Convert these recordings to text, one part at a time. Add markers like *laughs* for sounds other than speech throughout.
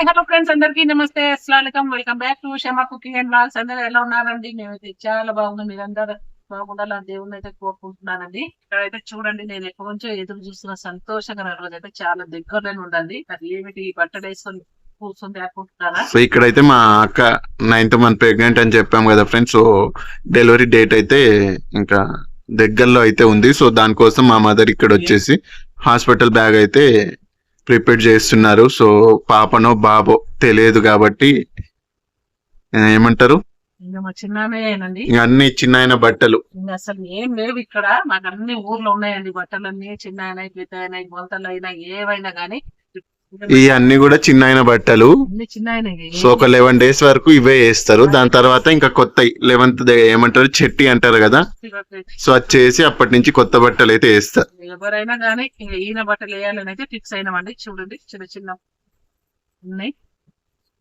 Hi hello friends అందరికీ నమస్తే. అస్సలం welcome back to Shama cooking and blogs అందరూ ఎలా ఉన్నారండి? మేమైతే చాలా బాగున్నాం. మీరందరూ బాగుండాలని దేవుని అయితే కోరుకుంటున్నానండి. ఇక్కడైతే చూడండి నేను ఎప్పటి నుంచో ఎదురు చూస్తున్న సంతోషంగా రోజు అయితే చాలా దగ్గరలోనే ఉండండి అది ఏమిటి? ఈ బట్టలు వేసుకొని కూర్చుంది అనుకుంటున్నారా సో ఇక్కడైతే మా అక్క నైన్త్ మంత్ ప్రెగ్నెంట్ అని చెప్పాం కదా ఫ్రెండ్స్ సో డెలివరీ డేట్ అయితే ఇంకా దగ్గరలో అయితే ఉంది. సో దానికోసం మా మదర్ ఇక్కడ వచ్చేసి హాస్పిటల్ బ్యాగ్ అయితే ప్రిపేర్ చేస్తున్నారు. సో పాపనో బాబో తెలియదు కాబట్టి ఏమంటారు? ఇంకా మా చిన్నమేనండి ఇంక అన్ని చిన్న బట్టలు. ఇంకా అసలు ఏం లేవు ఇక్కడ. మాకు అన్ని ఊర్లో ఉన్నాయండి బట్టలన్నీ. చిన్న అయినాయి పెద్ద అయినాయి బొంతలు అయినా ఏవైనా కానీ ఈ అన్ని కూడా చిన్న బట్టలు. చిన్న అయినాయి సో ఒక లెవెన్ డేస్ వరకు ఇవే వేస్తారు దాని తర్వాత ఇంకా కొత్త లెవెన్త్ ఏమంటారు? చెట్టి అంటారు కదా? సో అది చేసి అప్పటి నుంచి కొత్త బట్టలు అయితే వేస్తారు ఎవరైనా ఇంకా ఈయన బట్టలు వేయాలని అయితే ఫిక్స్ అయినామండి చూడండి చిన్న చిన్న ఉన్నాయి.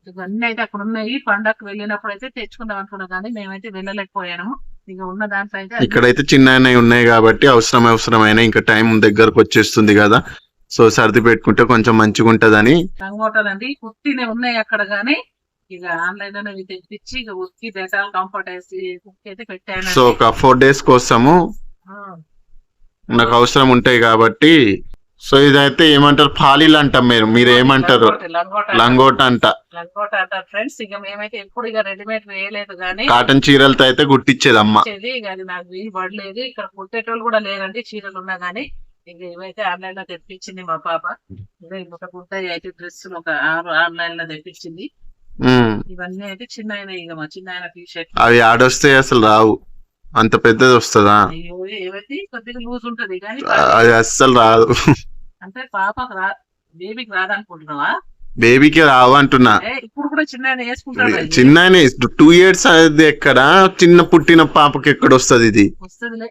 ఇవన్నీ అయితే అక్కడ ఉన్నాయి. పండగకు వెళ్ళినప్పుడు అయితే తెచ్చుకుందాం అనుకున్నాం కానీ మేమైతే వెళ్ళలేకపోయాము. ఇక ఉన్న దాంట్లో అయితే అన్ని ఇక్కడైతే చిన్న ఉన్నాయి కాబట్టి అవసరం అవసరమైన ఇంకా టైం దగ్గరకు వచ్చేస్తుంది కదా. సో సర్ది పెట్టుకుంటే కొంచెం మంచిగా ఉంటదని రంగోటలండి. కుట్టినే ఉన్నాయి అక్కడ కానీ ఇక ఆన్లైన్లోనే ఇవి తెప్పించి ఇక ఉతికి డేటాలు కంఫర్ట్ వేసి అయితే పెట్టాను సో ఒక ఫోర్ డేస్ కోసము నాకు అవసరం ఉంటాయి కాబట్టి. సో ఇదైతే ఏమంటారు? ఫాలీలు అంటాం మీరు. మీరు ఏమంటారు? లంగోట అంట. లంగోట అంటారు ఫ్రెండ్స్. ఇక మేమైతే ఎప్పుడు ఇక రెడీమేడ్ వేయలేదు కానీ కాటన్ చీరలతో అయితే గుట్టించేది అమ్మ. అది నాకు వీలు పడలేదు. ఇక్కడ కుట్టేటోళ్ళు కూడా లేదండి చీరలు ఉన్నా కానీ ఇంక ఇవైతే ఆన్లైన్లో తెప్పించింది మా పాప ఒక గుడ్డ అయితే డ్రెస్ ఒక ఆరు ఆన్లైన్లో తెప్పించింది. ఇవన్నీ అయితే చిన్న ఆయన ఇక మా చిన్న ఆయన టీ షర్ట్ అవి ఆడొస్తే అసలు రావు. అంత పెద్దది వస్తుందా? ఏవైతే కొద్దిగా లూజ్ ఉంటది కానీ అది అస్సలు రాదు. అంటే పాపకు రా బేబీకి రాదనుకుంటున్నావా? బేబీకి రావు అంటున్నా. ఇప్పుడు కూడా చిన్న ఆయన వేసుకుంటాడు. చిన్న టూ ఇయర్స్ అది ఎక్కడ? చిన్న పుట్టిన పాపకి ఎక్కడ వస్తుంది ఇది? ఏదో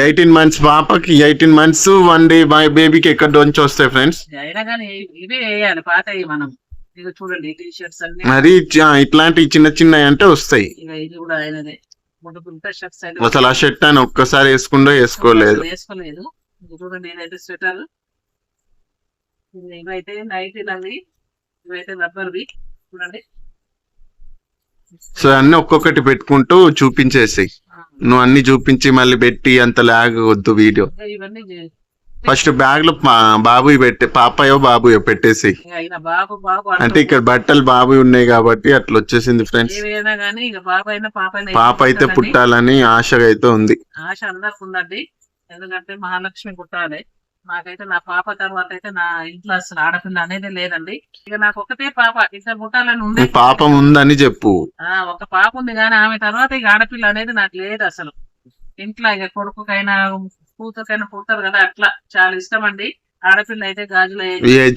ఎయిటీన్ మంత్స్ పాపకి ఎయిటీన్ మంత్స్ వన్ డే బేబీకి ఎక్కడ నుంచి వస్తాయి ఫ్రెండ్స్? మరి ఇట్లాంటి చిన్న చిన్న అంటే వస్తాయి. అసలు ఆ షర్ట్ అని ఒక్కసారి వేసుకుంటూ వేసుకోలేదు. వేసుకోలేదు. నేనైతే స్వెటర్. ఇవైతే నైట్ ఇవైతే రబ్బర్వి. చూడండి. సో అన్ని ఒక్కొక్కటి పెట్టుకుంటూ చూపించేసి నువ్వు అన్ని చూపించి మళ్ళీ పెట్టి అంత లాగ్ వద్దు వీడియో. ఫస్ట్ బ్యాగ్లో బాబు పెట్టి పాపయో బాబు పెట్టేసి అంటే ఇక్కడ బట్టలు బాబు ఉన్నాయి కాబట్టి అట్లా వచ్చేసింది ఫ్రెండ్స్. పాప అయితే పుట్టాలని పుట్టాలని ఆశగా అయితే ఉంది. ఆశ అందరికి ఉందండి ఎందుకంటే మహాలక్ష్మి పుట్టాలి. నాకైతే నా పాప తర్వాత అయితే నా ఇంట్లో అసలు ఆడపిల్ల అనేది లేదండి. ఇక నాకు ఒకటే పాప ఇద్దరు పుట్టాలని ఉంది. పాపం ఉందని చెప్పు. ఆ ఒక పాప ఉంది కానీ ఆమె తర్వాత ఇక ఆడపిల్ల అనేది నాకు లేదు అసలు. ఇంట్లో ఇక కొడుకుకైనా కూతురుకైనా పుడతారు కదా అట్లా. చాలా ఇష్టం అండి. ఆడపిల్ల అయితే గాజులు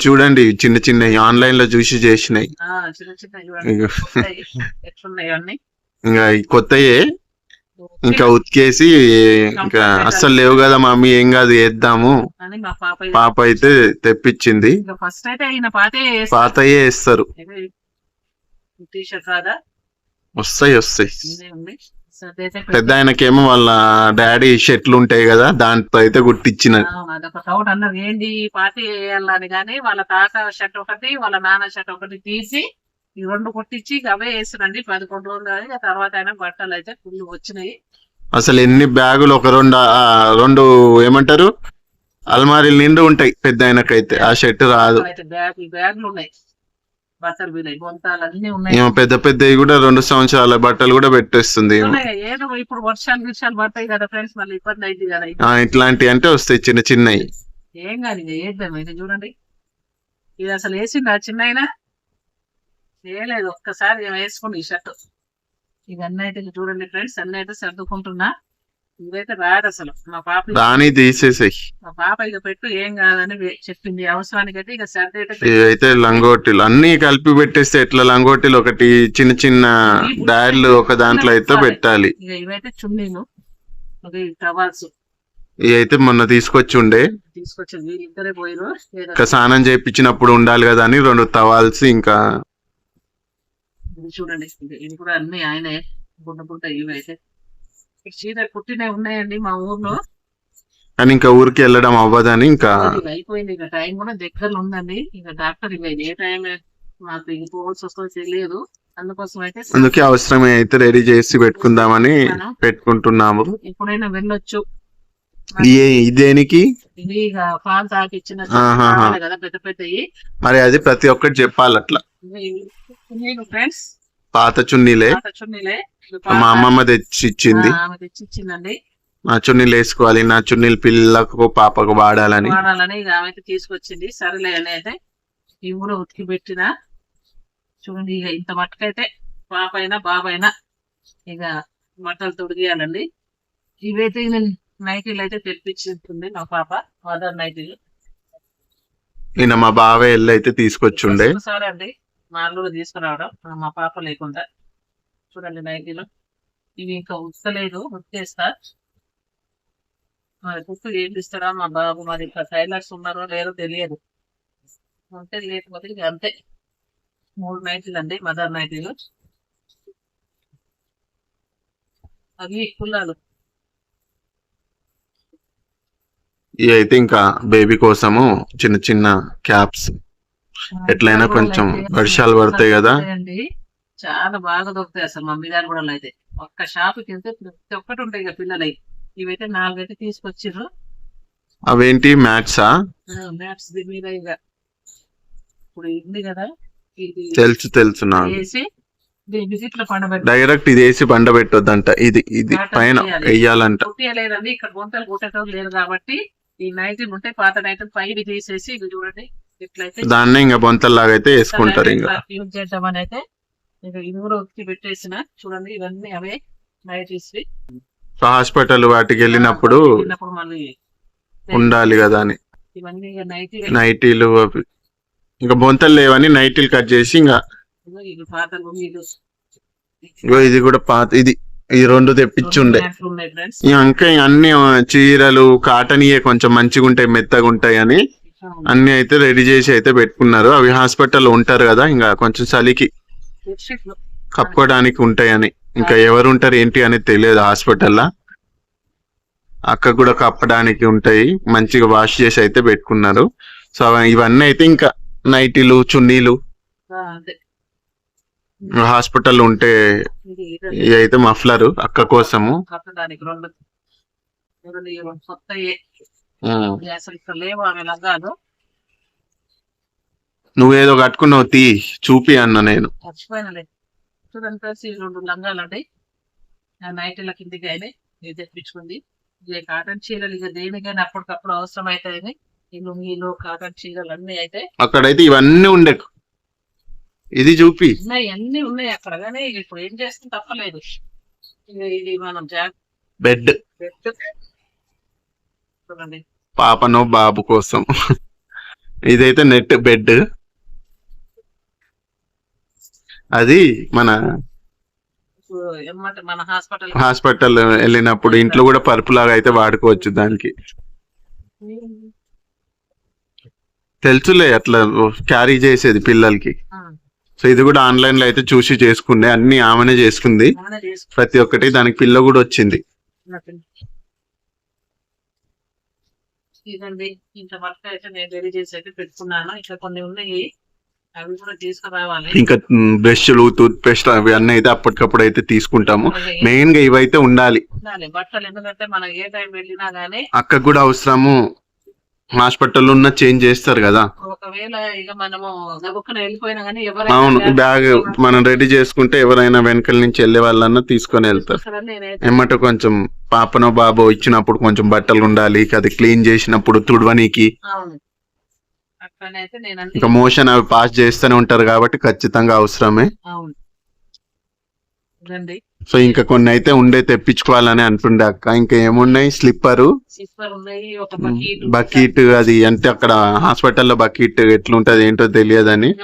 చూడండి చిన్న చిన్న ఆన్లైన్లో చూసి చేసినాయి. ఆ చిన్న చిన్న. ఎట్లున్నాయి అన్ని? ఇంకా కొత్తయే? ఇంకా ఉతికేసి ఇంకా అస్సలు లేవు కదా మమ్మీ ఏం కాదు వేద్దాము పాప అయితే తెప్పించింది. ఫస్ట్ అయితే పాతే పాతయే వేస్తారు వస్తాయి వస్తాయి. అయితే పెద్ద ఆయనకేమో వాళ్ళ డాడీ షర్ట్లు ఉంటాయి కదా దాంతో అయితే అదొక డౌట్ అన్నారు ఏంటి పార్టీ వేయాలని కానీ వాళ్ళ తాత షర్ట్ ఒకటి వాళ్ళ నాన్న షర్ట్ ఒకటి తీసి రెండు కొట్టించి అవే వేసిరండి పదకొండు రోజులు కానీ ఆ తర్వాత అయినా బట్టలు అయితే ఫుల్ వచ్చినాయి. అసలు ఎన్ని బ్యాగులు ఒక రెండు రెండు ఏమంటారు? అల్మారీలు నిండు ఉంటాయి పెద్ద ఆయనకైతే. ఆ షర్ట్ రాదు. బ్యాగులు ఉన్నాయి. పెద్ద పెద్దవి కూడా రెండు సంవత్సరాల బట్టలు కూడా పెట్టేస్తుంది. ఇప్పుడు వర్షాలు గిర్షాలు పడతాయి కదా ఫ్రెండ్స్ మళ్ళీ ఇబ్బంది అయింది కదా. ఇట్లాంటివి అంటే వస్తాయి చిన్న చిన్నవి. ఏం కాదు చూడండి. ఇది అసలు వేసింది ఆ చిన్న చేయలేదు. ఒక్కసారి ఏం వేసుకుని ఈ షర్ట్. ఇవన్నీ అయితే ఇక చూడండి ఫ్రెండ్స్ అన్నీ అయితే సర్దుకుంటున్నా. ఇదైతే రాదు అసలు. మా పాప రాని తీసేసాయి. మా పాప ఇక పెట్టు ఏం కాదని చెప్పింది. అవసరానికి అయితే ఇక సర్ది అయితే లంగోటీలు. అన్ని కలిపి పెట్టేస్తే ఎట్లా? లంగోటీలు ఒకటి చిన్న చిన్న డాడ్లు ఒక దాంట్లో అయితే పెట్టాలి. ఇక ఇవైతే చున్నీలు. టవాల్స్. ఇవి అయితే మొన్న తీసుకొచ్చి ఉండే ఇంకా స్నానం చేయించినప్పుడు ఉండాలి కదా అని రెండు తవాల్సి ఇంకా ఇది చూడండి. ఇది- కూడా అన్ని ఆయనే గుడ్డ గుడ్డ ఇవి అయితే. చీర కుట్టినవి ఉన్నాయండి మా ఊర్లో. కానీ ఇంకా ఊరికి వెళ్ళడం అవ్వదని ఇంకా అయిపోయింది. ఇక టైం కూడా దగ్గరలో ఉందండి. ఇక డాక్టర్ ఇక ఏ టైం మాకు ఇక పోవాల్సి వస్తుందో తెలియదు. అందుకోసం అయితే అందుకే అవసరమే అయితే రెడీ చేసి పెట్టుకుందామని పెట్టుకుంటున్నాము. ఎప్పుడైనా వెళ్ళొచ్చు. దేనికి ఇది పాలు తాకిచ్చిన కదా పెద్ద పెద్దవి. మరి అది ప్రతి ఒక్కటి చెప్పాలి అట్లా. నేను ఫ్రెండ్స్ పాత చున్నీలే. పాత చున్నీలే. మా అమ్మమ్మ తెచ్చి ఇచ్చింది ఆ, ఆమె తెచ్చి ఇచ్చిందండి నా చున్నీలు వేసుకోవాలి నా చున్నీలు పిల్లలకు పాపకు వాడాలని. వాడాలని ఇక ఆమె అయితే తీసుకొచ్చింది. సరేలే అని అయితే ఇవి కూడా ఉతికి పెట్టిన చూడండి ఇక ఇంత మట్టుకైతే పాప అయినా బాబు అయినా ఇక బట్టలు తొడిగేయాలండి. ఇవైతే నేను నైటీలు అయితే తెప్పించుంటుంది మా పాప మదర్ నైటీలు నిన్న మా బావ వెళ్ళి అయితే తీసుకొచ్చుండే. సరే అండి. మా అల్లుడు తీసుకురావడం మా పాప లేకుండా. చూడండి నైటీలో. ఇవి ఇంకా ఉత్తలేదు ఉత్తేస్తా మరి కుట్టు ఏం ఇస్తారా మా బాబు? మరి ఇంకా టైలర్స్ ఉన్నారో లేదో తెలియదు. ఉంటే లేకపోతే ఇక అంతే. మూడు నైటీలు అండి మదర్ నైటీలు. అవి కుల్లాలు. ఇవి అయితే ఇంకా బేబీ కోసము చిన్న చిన్న క్యాప్స్ ఎట్లయినా కొంచెం వర్షాలు పడతాయి కదా. చాలా బాగా దొరుకుతాయి అసలు మా మిదాని కూడా అయితే. ఒక్క షాపుకి వెళ్తే ప్రతి ఒక్కటి ఉంటాయి ఇక పిల్లలవి. ఇవైతే నాలుగైతే తీసుకొచ్చిర్రు. అవేంటి? మ్యాట్సా? మ్యాట్స్ దీని మీద ఇక. ఇప్పుడు ఉంది కదా ఇది తెలుసు తెలుసు వేసి దీని డైరెక్ట్ ఇది వేసి బండ పెట్టొద్దంట ఇది ఇది పైన వెయ్యాలంట కుట్టేయలేదండి. ఇక్కడ గుంతలు కుట్టడం లేదు కాబట్టి ఈ నైట్లు ఉంటాయి పాత నైట్లు పైవి తీసేసి ఇది చూడండి. దాన్నే ఇంకా బొంతల్లాగా అయితే వేసుకుంటారు ఇంకా యూజ్ చేద్దామని అయితే ఇది కూడా ఉతికి పెట్టేసిన. చూడండి ఇవన్నీ అవే నైటీస్ సో హాస్పిటల్ వాటికి వెళ్ళినప్పుడు ఉండాలి కదా అని. నైటీలు. అవి. ఇంకా బొంతలు లేవని నైటీలు కట్ చేసి ఇంకా ఇది కూడా పాత ఇది ఈ రెండు తెప్పించుండే. ఉన్నాయి ఫ్రెండ్స్ ఇంకా అన్ని చీరలు కాటన్ కొంచెం మంచిగా ఉంటాయి మెత్తగా ఉంటాయి అని అన్ని అయితే రెడీ చేసి అయితే పెట్టుకున్నారు. అవి హాస్పిటల్లో ఉంటారు కదా ఇంకా కొంచెం చలికి కప్పుకోవడానికి ఉంటాయని. ఇంకా ఎవరు ఉంటారు ఏంటి అనేది తెలియదు హాస్పిటల్లో. అక్క కూడా కప్పడానికి ఉంటాయి. మంచిగా వాష్ చేసి అయితే పెట్టుకున్నారు. సో ఇవన్నీ అయితే ఇంకా నైటీలు చున్నీలు హాస్పిటల్ ఉంటే అయితే మఫ్లర్ అక్క కోసము. అసలు ఇక్కడ లేవు ఆమె లంగాలు. నువ్వేదో కట్టుకున్నావు తీ చూపి అన్న నేను. మర్చిపోయినలే చూడండి ఫ్రెండ్స్ ఈ రెండు లంగాలు ఆ నైటీల కిందికి అయినాయి ఇది తెప్పించుకుంది. ఇక కాటన్ చీరలు ఇక దేనికైనా అప్పటికప్పుడు అవసరం అవుతాయని ఈ లుంగీలు కాటన్ చీరలు అన్ని అయితే అక్కడైతే ఇవన్నీ ఉండే. ఇది చూపి. ఉన్నాయి అన్ని ఉన్నాయి అక్కడ. కానీ ఇప్పుడు ఏం చేస్తే తప్పలేదు. ఇది మనం జాగ్రత్త బెడ్. చూడండి పాపనో బాబు కోసం. ఇదైతే నెట్ బెడ్. అది మన హాస్పిటల్. వెళ్ళినప్పుడు ఇంట్లో కూడా పరుపు లాగా అయితే వాడుకోవచ్చు దానికి. తెలుసులే అట్లా క్యారీ చేసేది పిల్లలకి. సో ఇది కూడా ఆన్లైన్లో అయితే చూసి చేసుకుండే అన్ని ఆమెనే చేసుకుంది. ప్రతి ఒక్కటి దానికి పిల్ల కూడా వచ్చింది. ఇదండి ఇంత వర్క్ అయితే నేను రెడీ చేసి అయితే పెట్టుకున్నాను. ఇంకా కొన్ని ఉన్నాయి. అవి కూడా తీసుకురావాలి. ఇంకా బ్రష్లు టూత్ పేస్ట్ అవి అన్నీ అయితే అప్పటికప్పుడు అయితే తీసుకుంటాము. మెయిన్గా ఇవైతే ఉండాలి. ఉండాలి. బట్టలు ఎందుకంటే మనం ఏ టైం వెళ్ళినా గానీ అక్కకు కూడా అవసరము. హాస్పిటల్ ఉన్న చేంజ్ చేస్తారు కదా. ఒకవేళ ఇక మనము గబుక్కున వెళ్ళిపోయినా గానీ అవును బ్యాగ్ మనం రెడీ చేసుకుంటే ఎవరైనా వెనకల నుంచి వెళ్ళే వాళ్ళన్నా తీసుకొని వెళ్తారు. ఎమ్మట కొంచెం పాపనో బాబో ఇచ్చినప్పుడు కొంచెం బట్టలు ఉండాలి అది క్లీన్ చేసినప్పుడు తుడవనీకి. ఇంకా మోషన్ అవి పాస్ చేస్తూనే ఉంటారు కాబట్టి ఖచ్చితంగా అవసరమే. సో ఇంకా కొన్ని అయితే ఉండే తెప్పించుకోవాలని అంటుండే అక్క. ఇంకా ఏమున్నాయి? స్లిప్పరు. బకెట్. అది అంటే అక్కడ హాస్పిటల్లో బకెట్ ఎట్లుంటది ఏంటో తెలియదని.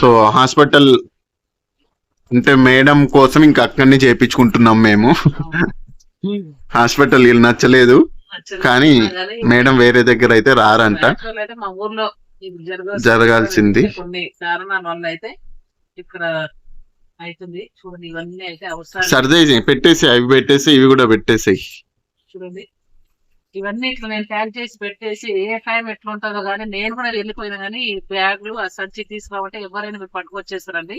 సో హాస్పిటల్ అంటే మేడం కోసం ఇంకా అక్కడనే చేపించుకుంటున్నాం మేము. హాస్పిటల్ వీళ్ళు నచ్చలేదు. కానీ మేడం వేరే దగ్గర అయితే రారంట. జరగాల్సింది. కొన్ని కారణాల వల్ల అయితే ఇక్కడ అవుతుంది చూడండి ఇవన్నీ అయితే అవసరం సర్దే పెట్టేసి అవి పెట్టేసి ఇవి కూడా పెట్టేసి చూడండి. ఇవన్నీ ఇట్లా నేను ప్యాక్ చేసి పెట్టేసి ఏ టైం ఎట్లా ఉంటుందో కానీ నేను కూడా వెళ్ళిపోయినా కానీ ఈ బ్యాగులు ఆ సంచి తీసుకురావంటే ఎవరైనా మీరు పట్టుకొచ్చేస్తారండి.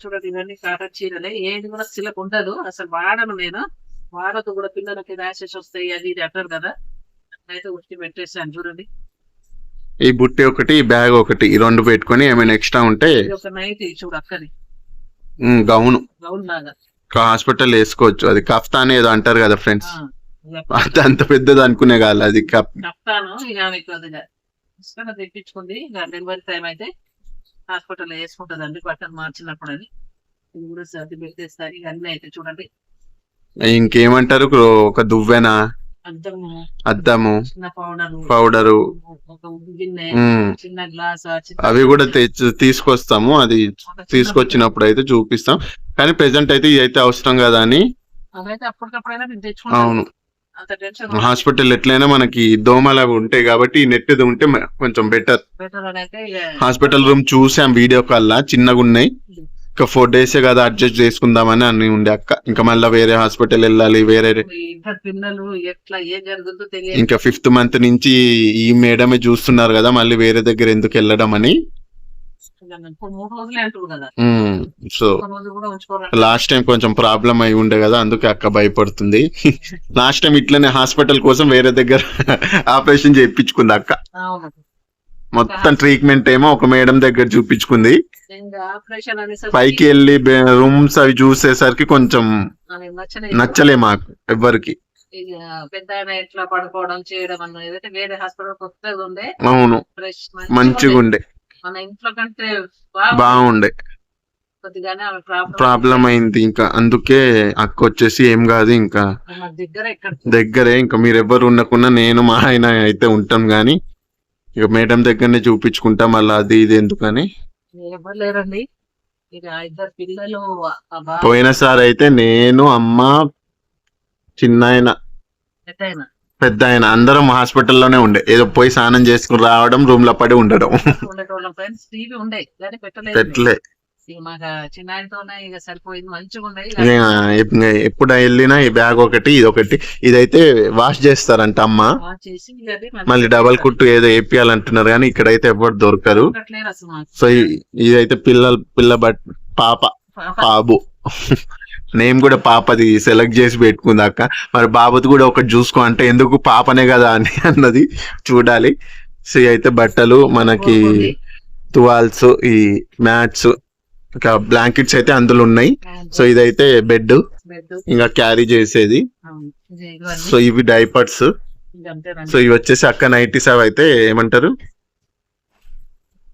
చూడండి ఇవన్నీ కాటన్ చీరలే. ఏది కూడా సిలకు ఉండదు. అసలు వాడను నేను. వాడదు కూడా పిల్లలకి ర్యాషెస్ వస్తాయి అది ఇది అంటారు కదా. అయితే ఉట్టి పెట్టేసాను చూడండి. ఈ బుట్టి ఒకటి ఈ బ్యాగ్ ఒకటి ఈ రెండు పెట్టుకొని ఏమైనా ఎక్స్ట్రా ఉంటే ఒక నైట్ చూడు అక్కది. ఉమ్, గౌను. హాస్పిటల్ వేసుకోవచ్చు. అది కఫ్తాన్ ఏదో అంటారు కదా ఫ్రెండ్స్. *laughs* అది అంత పెద్దది అనుకునే కాదు. అది ఇష్టంగా తెప్పించుకుంది డెలివరీ టైం అయితే హాస్పిటల్ వేసుకుంటదండి. బట్టలు మార్చినప్పుడు అది ఇది కూడా సర్ది పెట్టేస్తారు ఇక అన్ని అయితే చూడండి. ఇంకేమంటారు? ఒక దువ్వెన అద్దము. పౌడర్. చిన్న గ్లాస్ అవి కూడా తీసుకొస్తాము అది తీసుకొచ్చినప్పుడు అయితే చూపిస్తాం. కానీ ప్రెసెంట్ అయితే ఇది అయితే అవసరం కదా అని? అవును. హాస్పిటల్ ఎట్లయినా మనకి దోమలు అవి ఉంటాయి కాబట్టి ఈ నెట్ ఉంటే కొంచెం బెటర్ హాస్పిటల్ రూమ్ చూసాం వీడియో కాల్ చిన్నగా ఉన్నాయి ఇంకా ఫోర్ డేసే కదా అడ్జస్ట్ చేసుకుందామని అన్ని ఉండే అక్క. ఇంకా మళ్ళీ వేరే హాస్పిటల్ వెళ్ళాలి వేరే ఇంకా ఫిఫ్త్ మంత్ నుంచి ఈ మేడమే చూస్తున్నారు కదా మళ్ళీ వేరే దగ్గర ఎందుకు వెళ్ళడం అని సో లాస్ట్ టైం కొంచెం ప్రాబ్లం అయి ఉండే కదా అందుకే అక్క భయపడుతుంది. *laughs* లాస్ట్ టైం ఇట్లనే హాస్పిటల్ కోసం వేరే దగ్గర *laughs* ఆపరేషన్ చేయించుకుంది అక్క. మొత్తం ట్రీట్మెంట్ ఏమో ఒక మేడం దగ్గర చూపించుకుంది. పైకి వెళ్ళి రూమ్స్ అవి చూసేసరికి కొంచెం. నచ్చలే. మాకు ఎవ్వరికి. ఇక పెద్ద పడుకోవడం చేయడం అన్నది. వేరే హాస్పిటల్ కొత్తగా ఉండే అవును. మంచిగా ఉండే. మన ఇంట్లో కంటే బాగా బాగుండే. ప్రాబ్లం అయింది. ఇంకా అందుకే అక్క వచ్చేసి ఏం కాదు ఇంకా దగ్గర ఇంకా మీరు ఎవరు ఉండకుండా నేను మా ఆయన అయితే ఉంటాం గాని ఇక మేడం దగ్గరనే చూపించుకుంటాం మళ్ళీ అది ఇది ఎందుకని? ఎవరు లేరండి? ఇక ఆ ఇద్దరు పిల్లలు పోయినసారి అయితే నేను అమ్మ చిన్న ఆయన పెద్ద ఆయన అందరం హాస్పిటల్లోనే ఉండే. ఏదో పోయి స్నానం చేసుకుని రావడం రూమ్లో పడి ఉండడం. పెట్టలే. మాకు ఇక సరిపోయింది మంచిగా ఎప్పుడు వెళ్ళినా ఈ బ్యాగ్ ఒకటి ఇది ఒకటి ఇదైతే వాష్ చేస్తారంట అమ్మ. మళ్ళీ డబల్ కుట్టు ఏదో వేపియాలంటున్నారు కానీ ఇక్కడైతే ఎవరు దొరకరు. సో ఇదైతే పిల్లల పిల్ల బట్ పాప బాబు. నేమ్ కూడా పాపది సెలెక్ట్ చేసి పెట్టుకుంది అక్క. మరి బాబుది కూడా ఒకటి చూసుకో అంటే ఎందుకు పాపనే కదా అని *laughs* అన్నది చూడాలి. సో అయితే బట్టలు మనకి. తువాల్స్ ఈ మ్యాట్స్ ఇంకా బ్లాంకెట్స్ అయితే అందులో ఉన్నాయి. సో ఇదైతే బెడ్ బెడ్ ఇంకా క్యారీ చేసేది. సో ఇవి డైపర్స్ సో ఇవి వచ్చేసి అక్క నైటీస్ అవి అయితే ఏమంటారు?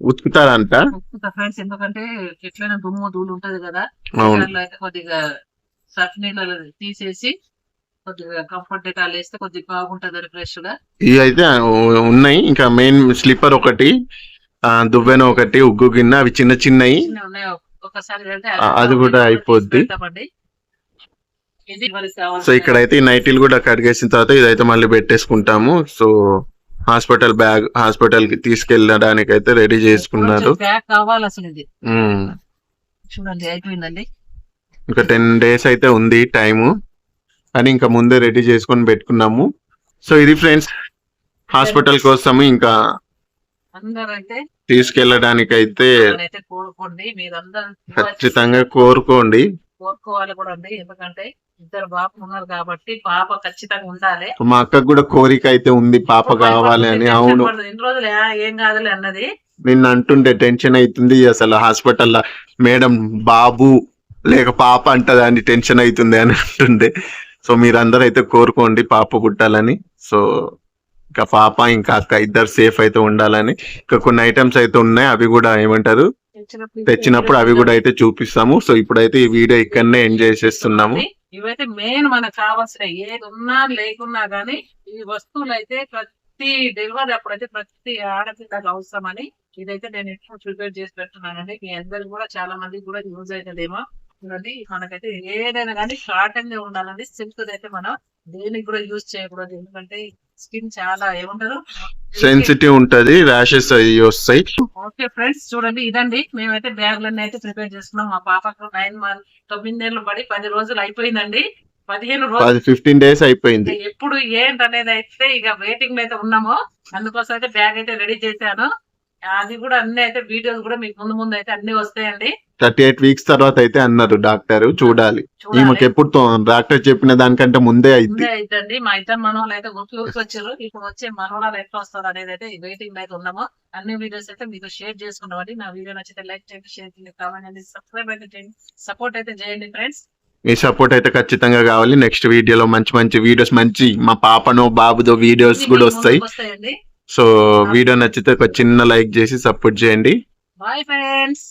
ఉతుకుతారంట. ఫ్రెండ్స్ ఎందుకంటే ఎట్లైనా దుమ్ము ధూళి ఉంటది కదా. కొద్దిగా సర్ఫ్ నీళ్ళు తీసేసి కొద్దిగా కంఫర్ట్ డెటాల్ వేస్తే కొద్దిగా బాగుంటది ఫ్రెష్గా. ఇవి అయితే ఉన్నాయి. ఇంకా మెయిన్ స్లీపర్ ఒకటి దువ్వెన ఒకటి ఉగ్గు గిన్నె అవి చిన్న చిన్నవి అది కూడా అయిపోద్ది. సో ఇక్కడైతే ఈ నైటీలు కూడా కడిగేసిన తర్వాత ఇదైతే మళ్ళీ పెట్టేసుకుంటాము. సో హాస్పిటల్ బ్యాగ్ హాస్పిటల్కి తీసుకెళ్ళడానికి అయితే రెడీ చేసుకున్నారు. చూడండి అయిపోయిందండి. ఇంకా టెన్ డేస్ అయితే ఉంది టైము. కానీ ఇంకా ముందే రెడీ చేసుకొని పెట్టుకున్నాము. సో ఇది ఫ్రెండ్స్ హాస్పిటల్ కోసము ఇంకా అందరూ అయితే తీసుకెళ్ళడానికి అయితే కోరుకోండి. మీరందరూ ఖచ్చితంగా కోరుకోండి. కోరుకోవాలి కూడా అండి. ఎందుకంటే ఇద్దరు బాబు ఉన్నారు కాబట్టి పాప ఖచ్చితంగా ఉండాలి. మా అక్కకు కూడా కోరిక అయితే ఉంది. పాప కావాలి అని. అవును. ఎన్ని రోజులు ఏ- కాదులే అన్నది. నిన్న అంటుండే టెన్షన్ అవుతుంది. అసలు హాస్పిటల్ మేడం బాబు లేక పాప అంటదా అని టెన్షన్ అవుతుంది అని అంటుండే. సో మీరందరూ అయితే కోరుకోండి పాప పుట్టాలని. సో ఇంకా పాప ఇంకా అక్క ఇద్దరు సేఫ్ అయితే ఉండాలని. ఇంకా కొన్ని ఐటమ్స్ అయితే ఉన్నాయి అవి కూడా ఏమంటారు? తెచ్చినప్పుడు అవి కూడా అయితే చూపిస్తాము. సో ఇప్పుడైతే ఈ వీడియో ఇక్కడనే ఎంజాయ్ చేస్తున్నాము ఇవైతే మెయిన్ మనకు కావాల్సిన ఏది ఉన్నా లేకున్నా గానీ ఈ వస్తువులు అయితే ప్రతి డెలివరీ అప్పుడైతే ప్రతి ఆడపిల్లకి అవసరమని ఇదైతే నేను ఎక్కువ ప్రిపేర్ చేసి పెడుతున్నానండి. మీ అందరికి కూడా చాలా మందికి కూడా యూజ్ అవుతుందేమో. మనకైతే ఏదైనా కానీ కాటన్ ఉండాలండి. సిల్క్ అయితే మనం దేనికి కూడా యూజ్ చేయకూడదు. ఎందుకంటే స్కిన్ చాలా ఏమంటారు సెన్సిటివ్ ఉంటది ర్యాషెస్ అవి వస్తాయి. ఓకే ఫ్రెండ్స్ చూడండి ఇదండి. మేమైతే బ్యాగులన్నీ అయితే ప్రిపేర్ చేసుకున్నాం. మా పాపకు నైన్ మంత్ తొమ్మిది నెలలు పడి పది రోజులు అయిపోయిందండి. పదిహేను రోజులు ఫిఫ్టీన్ డేస్ అయిపోయింది. ఎప్పుడు ఏంటి అనేది అయితే ఇక వెయిటింగ్లో అయితే ఉన్నాము అందుకోసం అయితే బ్యాగ్ అయితే రెడీ చేశాను. అది కూడా అన్ని అయితే వీడియోస్ కూడా మీకు ముందు ముందు అయితే అన్ని వస్తాయండి. థర్టీ ఎయిట్ వీక్స్ తర్వాత అయితే అన్నారు డాక్టర్ చూడాలి. ఈమెకి ఎప్పుడు డాక్టర్ చెప్పిన దానికంటే ముందే అయింది ముందే అయితండి మా ఇద్దరు మనవాళ్ళు అయితే ఊరికి వచ్చారు. ఇప్పుడు వచ్చే మనవరాలు ఎట్లా వస్తారు అనేది అయితే వెయిటింగ్ అయితే ఉన్నాము. అన్ని వీడియోస్ అయితే మీకు షేర్ చేసుకున్నామండి నా వీడియో నచ్చితే లైక్ చేయండి షేర్ చేయండి కామెంట్ చేయండి సబ్స్క్రైబ్ అయితే చేయండి. సపోర్ట్ అయితే చేయండి ఫ్రెండ్స్ మీ సపోర్ట్ అయితే ఖచ్చితంగా కావాలి. నెక్స్ట్ వీడియోలో మంచి మంచి వీడియోస్ మంచి మా పాపనో బాబుదో వీడియోస్ కూడా వస్తాయి. వస్తాయండి. సో వీడియో నచ్చితే ఒక చిన్న లైక్ చేసి సపోర్ట్ చేయండి. Bye friends